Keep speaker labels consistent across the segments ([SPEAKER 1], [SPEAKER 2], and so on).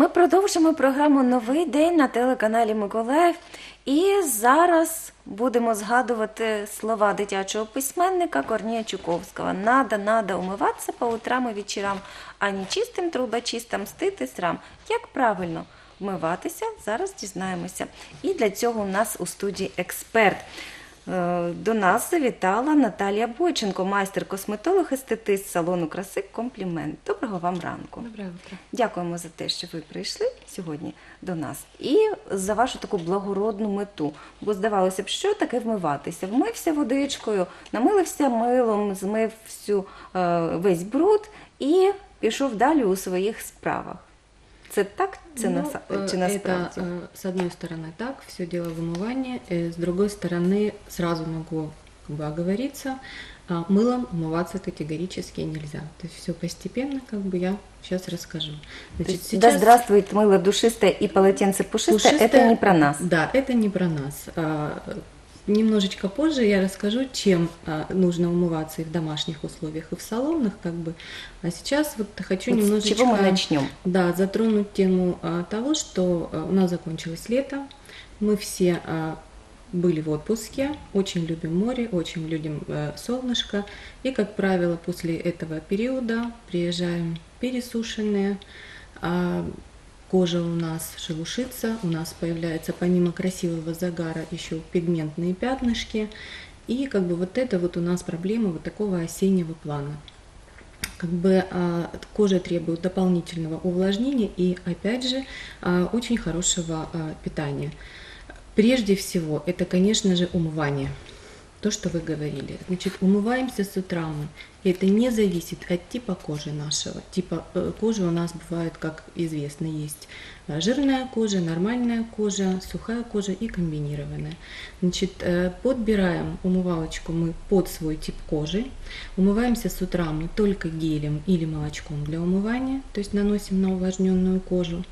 [SPEAKER 1] Ми продовжимо програму Новий день на телеканалі Миколаїв. І зараз будемо згадувати слова дитячого письменника Корнія Чуковського. Надо, надо умиватися по утрам і вечорам, а не чистим стити срам. Як правильно вмиватися, зараз дізнаємося. І для цього у нас у студії експерт. Е, До нас завітала Наталія Бойченко, майстер-косметолог, естетист салону краси Комплімент. Доброго вам ранку.
[SPEAKER 2] Доброе утро.
[SPEAKER 1] Дякуємо за те, що ви прийшли сьогодні до нас і за вашу таку благородну мету. Бо здавалося б, що таке вмиватися? Вмився водичкою, намилився милом, змив всю е, весь бруд і пішов далі у своїх справах. Це так? Це
[SPEAKER 2] Ну,
[SPEAKER 1] наса-
[SPEAKER 2] э,
[SPEAKER 1] чи
[SPEAKER 2] это,
[SPEAKER 1] насправді?
[SPEAKER 2] э, с одной стороны так, все дело в умывании, э, с другой стороны сразу могу как бы оговориться, а, мылом умываться категорически нельзя. То есть все постепенно, как бы я сейчас расскажу. Значит,
[SPEAKER 1] есть, Да здравствует мыло душистое и полотенце пушистое, это
[SPEAKER 2] Пушистое-
[SPEAKER 1] не про нас.
[SPEAKER 2] Да, это не про нас. Немножечко позже я расскажу, чем а, нужно умываться и в домашних условиях, и в салонных, как бы. А сейчас вот хочу
[SPEAKER 1] Вот с
[SPEAKER 2] немножечко...
[SPEAKER 1] чего мы начнем?
[SPEAKER 2] Да, затронуть тему а, того, что а, у нас закончилось лето, мы все были в отпуске, очень любим море, очень любим солнышко, и, как правило, после этого периода приезжаем пересушенные, кожа у нас шелушится, у нас появляется помимо красивого загара еще пигментные пятнышки, и как бы вот это вот у нас проблема вот такого осеннего плана как бы а, кожа требует дополнительного увлажнения и, опять же, а, очень хорошего а, питания. Прежде всего, это, конечно же, умывание. То, что вы говорили. Значит, умываемся с утра мы. И это не зависит от типа кожи нашего. Типа э, кожи у нас бывает, как известно, есть э, жирная кожа, нормальная кожа, сухая кожа и комбинированная. Значит, э, подбираем умывалочку мы под свой тип кожи. Умываемся с утра мы только гелем или молочком для умывания, то есть наносим на увлажненную кожу.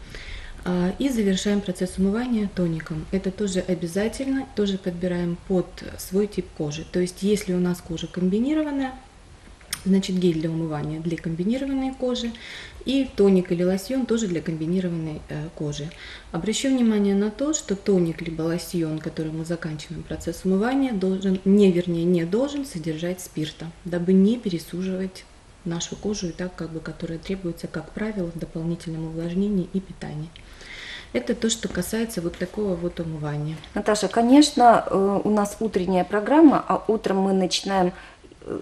[SPEAKER 2] А, И завершаем процесс умывания тоником. Это тоже обязательно, тоже подбираем под свой тип кожи. То есть если у нас кожа комбинированная, значит гель для умывания для комбинированной кожи и тоник или лосьон тоже для комбинированной э, кожи. Обращу внимание на то, что тоник либо лосьон, который мы заканчиваем процесс умывания, должен, не вернее, не должен содержать спирта, дабы не пересуживать нашу кожу и так, как бы, которая требуется, как правило, в дополнительном увлажнении и питании. Это то, что касается вот такого вот умывания.
[SPEAKER 1] Наташа, конечно, э, у нас утренняя программа, а утром мы начинаем э,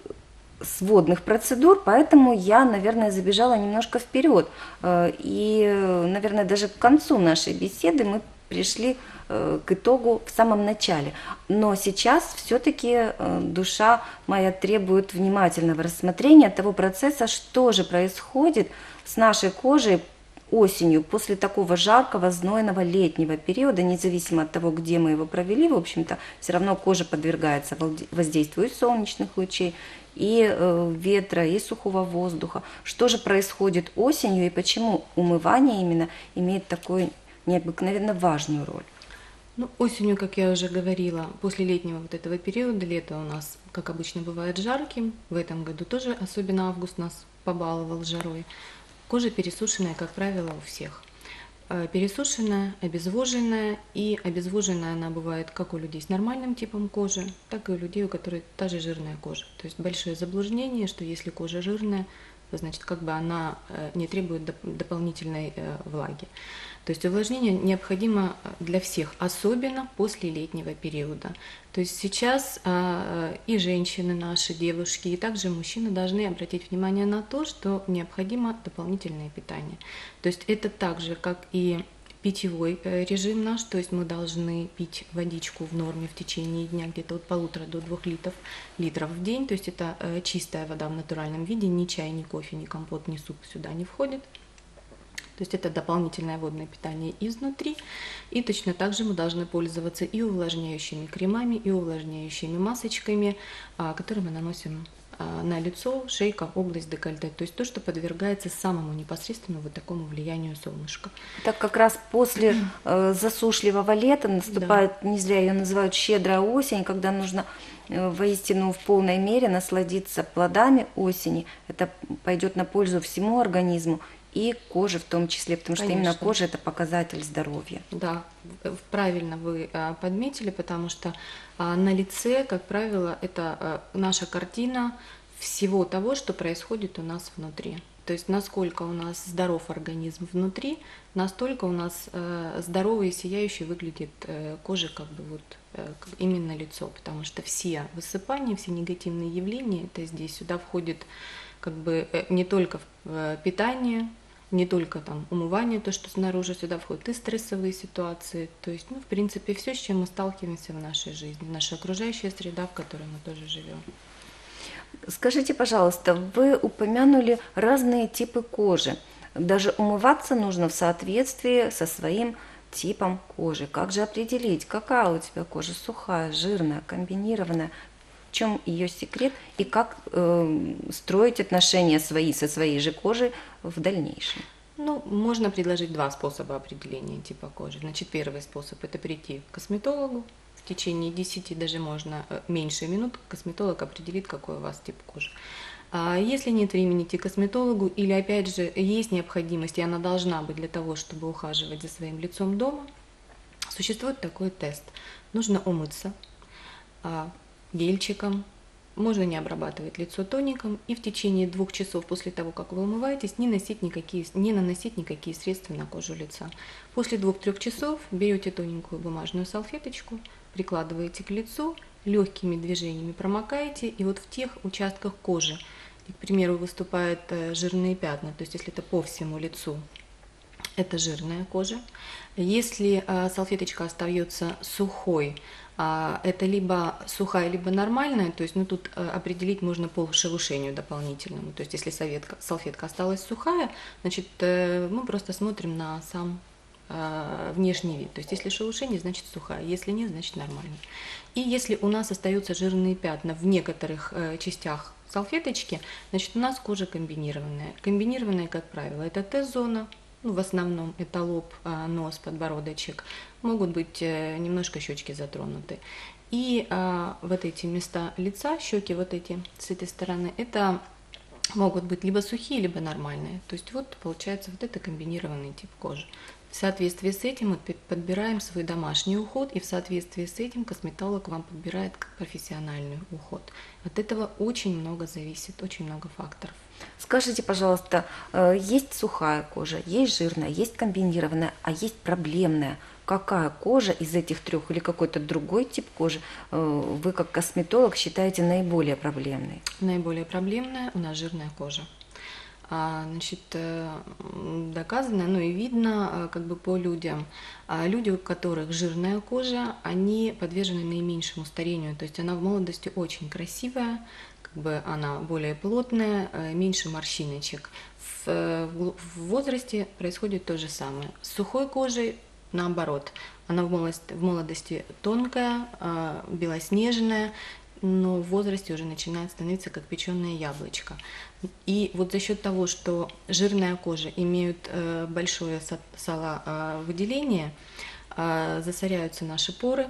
[SPEAKER 1] с водных процедур, поэтому я, наверное, забежала немножко вперед. Э, И, наверное, даже к концу нашей беседы мы пришли к итогу в самом начале. Но сейчас все-таки душа моя требует внимательного рассмотрения того процесса, что же происходит с нашей кожей осенью, после такого жаркого, знойного летнего периода, независимо от того, где мы его провели, в общем-то, все равно кожа подвергается воздействию солнечных лучей, и э, ветра, и сухого воздуха. Что же происходит осенью и почему умывание именно имеет такую необыкновенно важную роль?
[SPEAKER 2] Ну, осенью, как я уже говорила, после летнего вот этого периода, лето у нас, как обычно, бывает жарким. В этом году тоже, особенно август нас побаловал жарой. Кожа пересушенная, как правило, у всех. Э, Пересушенная, обезвоженная, и обезвоженная она бывает как у людей с нормальным типом кожи, так и у людей, у которых та же жирная кожа. То есть большое заблуждение, что если кожа жирная, значит как бы она э, не требует доп- дополнительной э, влаги. То есть увлажнение необходимо э, для всех, особенно после летнего периода. То есть сейчас а, э, и женщины наши, девушки, и также мужчины должны обратить внимание на то, что необходимо дополнительное питание. То есть это так же, как и питьевой э, режим наш, то есть мы должны пить водичку в норме в течение дня где-то от полутора до двух литров, литров в день, то есть это чистая вода в натуральном виде, ни чай, ни кофе, ни компот, ни суп сюда не входит. То есть это дополнительное водное питание изнутри. И точно так же мы должны пользоваться и увлажняющими кремами, и увлажняющими масочками, а, которые мы наносим а, на лицо, шейка, область декольте. То есть то, что подвергается самому непосредственному вот такому влиянию солнышка.
[SPEAKER 1] Так как раз после э, засушливого лета наступает, не зря ее называют щедрая осень, когда нужно э, воистину в полной мере насладиться плодами осени. Это пойдет на пользу всему организму и кожи в том числе, потому что именно
[SPEAKER 2] Конечно.
[SPEAKER 1] кожа это показатель здоровья.
[SPEAKER 2] Да, правильно вы а, подметили, потому что а, на лице, как правило, это а, наша картина всего того, что происходит у нас внутри. То есть насколько у нас здоров организм внутри, настолько у нас э, здоровый и сияющий выглядит э, кожа, как бы вот э, именно лицо, потому что все высыпания, все негативные явления, это здесь сюда входит как бы э, не только питание, не только там умывание, то, что снаружи сюда входит, и стрессовые ситуации. То есть, ну, в принципе, все, с чем мы сталкиваемся в нашей жизни, наша окружающая среда, в которой мы тоже живем.
[SPEAKER 1] Скажите, пожалуйста, вы упомянули разные типы кожи. Даже умываться нужно в соответствии со своим типом кожи. Как же определить, какая у тебя кожа сухая, жирная, комбинированная? Чем ее секрет и как э, строить отношения свои со своей же кожей в дальнейшем?
[SPEAKER 2] Ну, можно предложить два способа определения типа кожи. Значит, первый способ – это прийти к косметологу. В течение 10, даже можно э, меньше минут, косметолог определит, какой у вас тип кожи. А если нет времени идти к косметологу, или опять же есть необходимость, и она должна быть для того, чтобы ухаживать за своим лицом дома, существует такой тест. Нужно умыться а, гельчиком, можно не обрабатывать лицо тоником и в течение двух часов после того, как вы умываетесь, не, носить никакие, не наносить никакие средства на кожу лица. После двух-трех часов берете тоненькую бумажную салфеточку, прикладываете к лицу, легкими движениями промокаете, и вот в тех участках кожи, к примеру, выступают э, жирные пятна, то есть если это по всему лицу, это жирная кожа. Если а, салфеточка остается сухой, а, это либо сухая, либо нормальная, то есть ну, тут а, определить можно по шелушению дополнительному. То есть если салфетка, салфетка осталась сухая, значит э, мы просто смотрим на сам внешний вид. То есть если шелушение, значит сухая, если нет, значит нормально. И если у нас остаются жирные пятна в некоторых э, частях салфеточки, значит у нас кожа комбинированная. Комбинированная, как правило, это Т-зона, ну, в основном это лоб, а, нос, подбородочек, могут быть э, немножко щечки затронуты. И а, вот эти места лица, щеки вот эти с этой стороны, это могут быть либо сухие, либо нормальные. То есть вот получается вот это комбинированный тип кожи. В соответствии с этим мы подбираем свой домашний уход, и в соответствии с этим косметолог вам подбирает профессиональный уход. От этого очень много зависит, очень много факторов.
[SPEAKER 1] Скажите, пожалуйста, э, есть сухая кожа, есть жирная, есть комбинированная, а есть проблемная. Какая кожа из этих трех или какой-то другой тип кожи э, вы как косметолог считаете наиболее проблемной?
[SPEAKER 2] Наиболее проблемная у нас жирная кожа. А, Значит, э, доказано, ну и видно как бы по людям. А Люди, у которых жирная кожа, они подвержены наименьшему старению. То есть она в молодости очень красивая, бы она более плотная, э, меньше морщиночек. В, э, в возрасте происходит то же самое. С сухой кожей наоборот. Она в молодости, в молодости тонкая, э, белоснежная, но в возрасте уже начинает становиться как печеное яблочко. И вот за счет того, что жирная кожа имеют э, большое саловыделение, засоряются наши поры,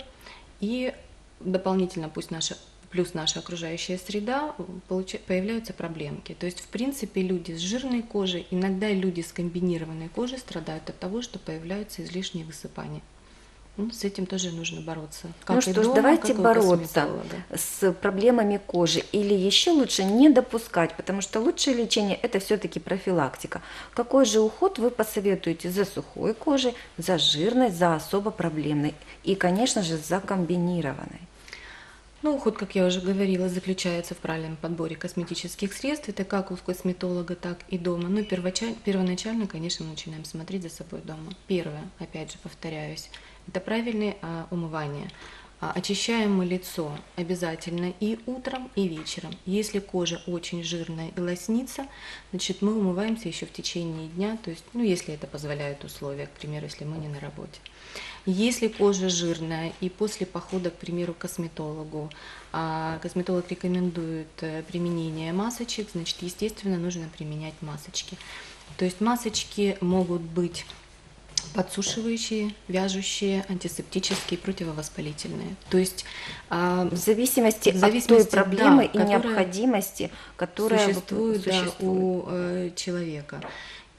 [SPEAKER 2] и дополнительно пусть наша плюс наша окружающая среда, появляются проблемки. То есть, в принципе, люди с жирной кожей, иногда люди с комбинированной кожей страдают от того, что появляются излишние высыпания. Ну, с этим тоже нужно бороться.
[SPEAKER 1] ну
[SPEAKER 2] и
[SPEAKER 1] что ж,
[SPEAKER 2] дома,
[SPEAKER 1] давайте
[SPEAKER 2] как
[SPEAKER 1] бороться с проблемами кожи. Или еще лучше не допускать, потому что лучшее лечение это все-таки профилактика. Какой же уход вы посоветуете за сухой кожей, за жирной, за особо проблемной и, конечно же, за комбинированной?
[SPEAKER 2] Ну, уход, как я уже говорила, заключается в правильном подборе косметических средств. Это как у косметолога, так и дома. Но первочаль- первоначально, конечно, мы начинаем смотреть за собой дома. Первое, опять же, повторяюсь, это правильное а, умывание. А, Очищаем мы лицо обязательно и утром, и вечером. Если кожа очень жирная и лоснится, значит, мы умываемся еще в течение дня, то есть, ну, если это позволяют условия, к примеру, если мы не на работе. Если кожа жирная и после похода, к примеру, к косметологу, а косметолог рекомендует э, применение масочек, значит, естественно, нужно применять масочки. То есть масочки могут быть подсушивающие, вяжущие, антисептические, противовоспалительные. То есть а,
[SPEAKER 1] В зависимости,
[SPEAKER 2] В зависимости,
[SPEAKER 1] от той проблемы
[SPEAKER 2] да,
[SPEAKER 1] и
[SPEAKER 2] которая
[SPEAKER 1] необходимости, которая вот
[SPEAKER 2] существует, да,
[SPEAKER 1] существует.
[SPEAKER 2] у э, человека.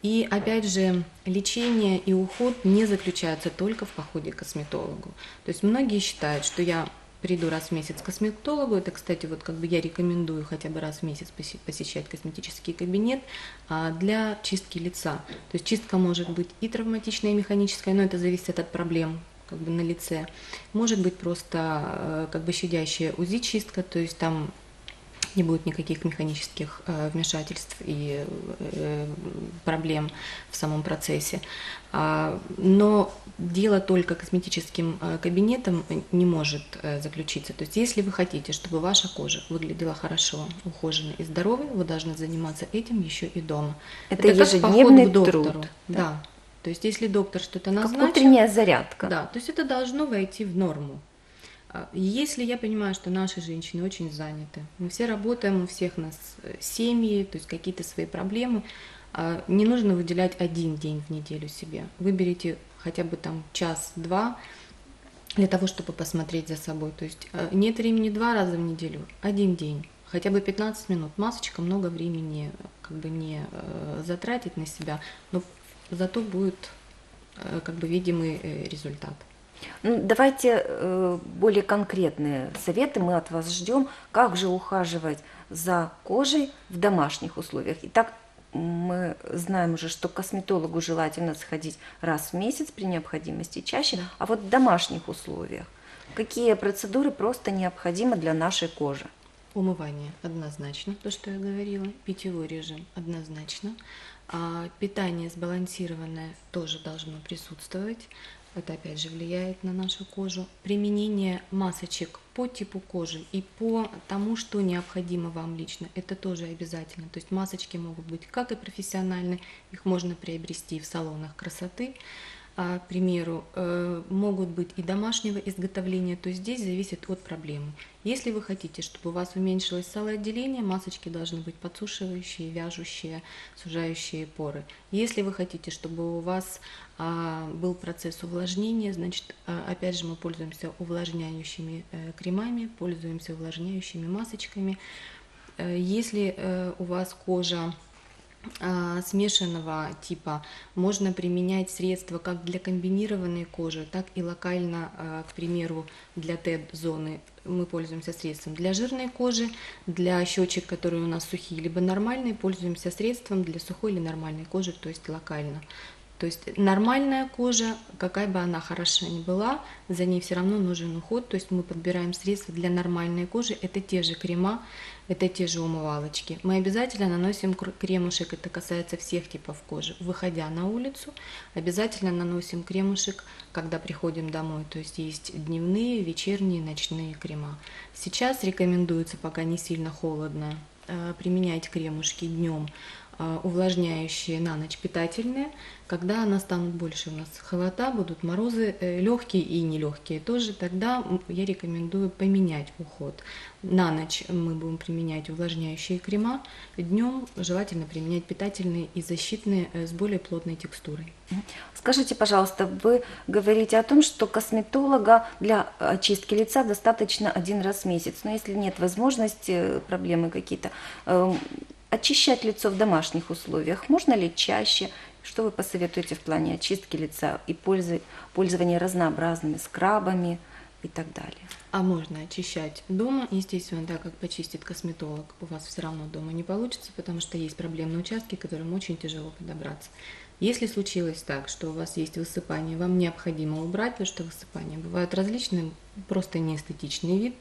[SPEAKER 2] И опять же, лечение и уход не заключаются только в походе к косметологу. То есть многие считают, что я приду раз в месяц к косметологу. Это, кстати, вот как бы я рекомендую хотя бы раз в месяц посещать косметический кабинет а, для чистки лица. То есть чистка может быть и травматичная, и механическая, но это зависит от проблем как бы на лице. Может быть просто э, как бы щадящая УЗИ-чистка, то есть там не будет никаких механических э, вмешательств и э, проблем в самом процессе. А, но дело только косметическим э, кабинетом не может заключиться. То есть если вы хотите, чтобы ваша кожа выглядела хорошо, ухоженной и здоровой, вы должны заниматься этим еще и дома.
[SPEAKER 1] Это, Это ежедневный
[SPEAKER 2] труд.
[SPEAKER 1] Да.
[SPEAKER 2] да. То есть если доктор что-то назначил...
[SPEAKER 1] Как утренняя зарядка.
[SPEAKER 2] Да, то есть это должно войти в норму. А, если я понимаю, что наши женщины очень заняты, мы все работаем, у всех нас э, семьи, то есть какие-то свои проблемы, а, не нужно выделять один день в неделю себе. Выберите хотя бы там час-два для того, чтобы посмотреть за собой. То есть э, нет времени два раза в неделю, один день, хотя бы 15 минут. Масочка много времени как бы не э, затратить на себя, но зато будет как бы видимый результат.
[SPEAKER 1] Ну, давайте э, более конкретные советы мы от вас ждем, как же ухаживать за кожей в домашних условиях. Итак, мы знаем уже, что к косметологу желательно сходить раз в месяц при необходимости чаще, а вот в домашних условиях какие процедуры просто необходимы для нашей кожи?
[SPEAKER 2] Умывание однозначно, то, что я говорила, питьевой режим однозначно, а питание сбалансированное тоже должно присутствовать. Это опять же влияет на нашу кожу. Применение масочек по типу кожи и по тому, что необходимо вам лично, это тоже обязательно. То есть масочки могут быть как и профессиональные, их можно приобрести в салонах красоты, к примеру, э, могут быть и домашнего изготовления, то здесь зависит от проблемы. Если вы хотите, чтобы у вас уменьшилось салоотделение, масочки должны быть подсушивающие, вяжущие, сужающие поры. Если вы хотите, чтобы у вас а, был процесс увлажнения, значит, а, опять же, мы пользуемся увлажняющими э, кремами, пользуемся увлажняющими масочками. Э, если у вас кожа а, смешанного типа можно применять средства как для комбинированной кожи, так и локально, а, к примеру, для TED-зоны мы пользуемся средством для жирной кожи, для щечек, которые у нас сухие, либо нормальные, пользуемся средством для сухой или нормальной кожи, то есть локально. То есть нормальная кожа, какая бы она хороша ни была, за ней все равно нужен уход. То есть мы подбираем средства для нормальной кожи. Это те же крема, это те же умывалочки. Мы обязательно наносим кремушек, это касается всех типов кожи. Выходя на улицу, обязательно наносим кремушек, когда приходим домой. То есть есть дневные, вечерние, ночные крема. Сейчас рекомендуется, пока не сильно холодно, э, применять кремушки днем увлажняющие на ночь питательные. Когда настанут больше у нас холода, будут морозы э, легкие и нелегкие тоже, тогда я рекомендую поменять уход. На ночь мы будем применять увлажняющие крема, днем желательно применять питательные и защитные э, с более плотной текстурой.
[SPEAKER 1] Скажите, пожалуйста, вы говорите о том, что косметолога для очистки лица достаточно один раз в месяц, но если нет возможности, э, проблемы какие-то, эм, очищать лицо в домашних условиях можно ли чаще? Что вы посоветуете в плане очистки лица и пользования разнообразными скрабами и так далее?
[SPEAKER 2] А можно очищать дома, естественно, так как почистит косметолог, у вас все равно дома не получится, потому что есть проблемные участки, к которым очень тяжело подобраться. Если случилось так, что у вас есть высыпание, вам необходимо убрать, потому что высыпания бывают различные, просто неэстетичный вид,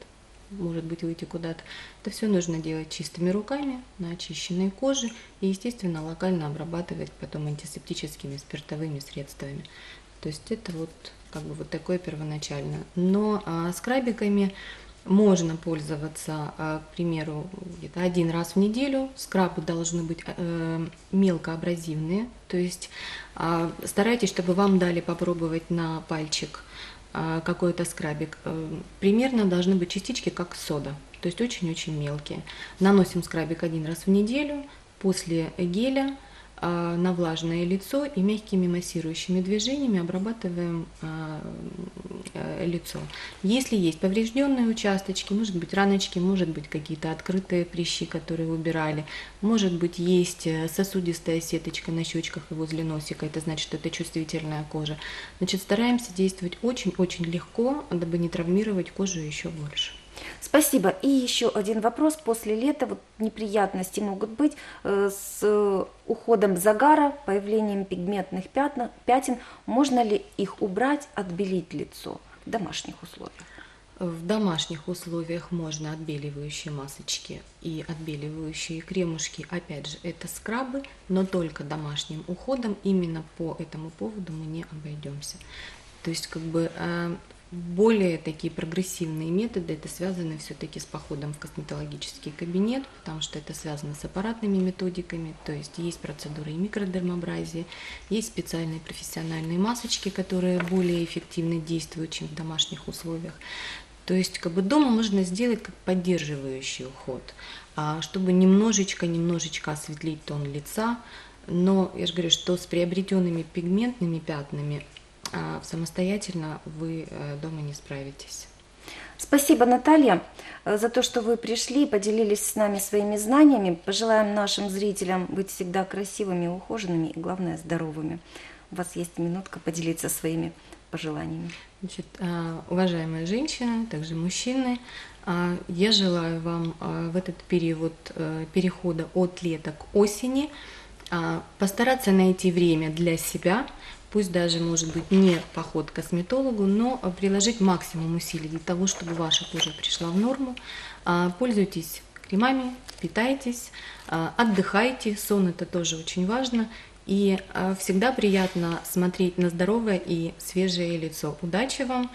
[SPEAKER 2] может быть, выйти куда-то. Это все нужно делать чистыми руками, на очищенной коже и, естественно, локально обрабатывать потом антисептическими спиртовыми средствами. То есть это вот как бы вот такое первоначально. Но а, скрабиками можно пользоваться, а, к примеру, один раз в неделю. Скрабы должны быть э, мелкоабразивные, то есть э, старайтесь, чтобы вам дали попробовать на пальчик а, какой-то скрабик, э, примерно должны быть частички как сода, то есть очень-очень мелкие. Наносим скрабик один раз в неделю, после геля а, на влажное лицо и мягкими массирующими движениями обрабатываем а, лицо. Если есть поврежденные участочки, может быть раночки, может быть какие-то открытые прыщи, которые убирали, может быть есть э, сосудистая сеточка на щечках и возле носика, это значит, что это чувствительная кожа. Значит, стараемся действовать очень-очень легко, дабы не травмировать кожу еще больше.
[SPEAKER 1] Спасибо. И еще один вопрос. После лета вот неприятности могут быть э, с уходом загара, появлением пигментных пятна, пятен. Можно ли их убрать, отбелить лицо в домашних условиях?
[SPEAKER 2] В домашних условиях можно отбеливающие масочки и отбеливающие кремушки. Опять же, это скрабы, но только домашним уходом. Именно по этому поводу мы не обойдемся. То есть, как бы э, более такие прогрессивные методы, это связаны все-таки с походом в косметологический кабинет, потому что это связано с аппаратными методиками, то есть есть процедуры и микродермабразии, есть специальные профессиональные масочки, которые более эффективно действуют, чем в домашних условиях. То есть как бы дома можно сделать как поддерживающий уход, а, чтобы немножечко-немножечко осветлить тон лица, но я же говорю, что с приобретенными пигментными пятнами самостоятельно вы э, дома не справитесь.
[SPEAKER 1] Спасибо, Наталья, э, за то, что вы пришли и поделились с нами своими знаниями. Пожелаем нашим зрителям быть всегда красивыми, ухоженными и, главное, здоровыми. У вас есть минутка поделиться своими пожеланиями.
[SPEAKER 2] Значит, а, уважаемые женщины, также мужчины, а, я желаю вам а, в этот период э, перехода от лета к осени постараться найти время для себя, пусть даже, может быть, не поход к косметологу, но приложить максимум усилий для того, чтобы ваша кожа пришла в норму. Пользуйтесь кремами, питайтесь, отдыхайте, сон это тоже очень важно. И всегда приятно смотреть на здоровое и свежее лицо. Удачи вам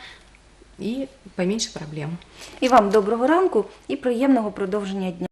[SPEAKER 2] і поменше проблем.
[SPEAKER 1] І вам доброго ранку і приємного продовження дня.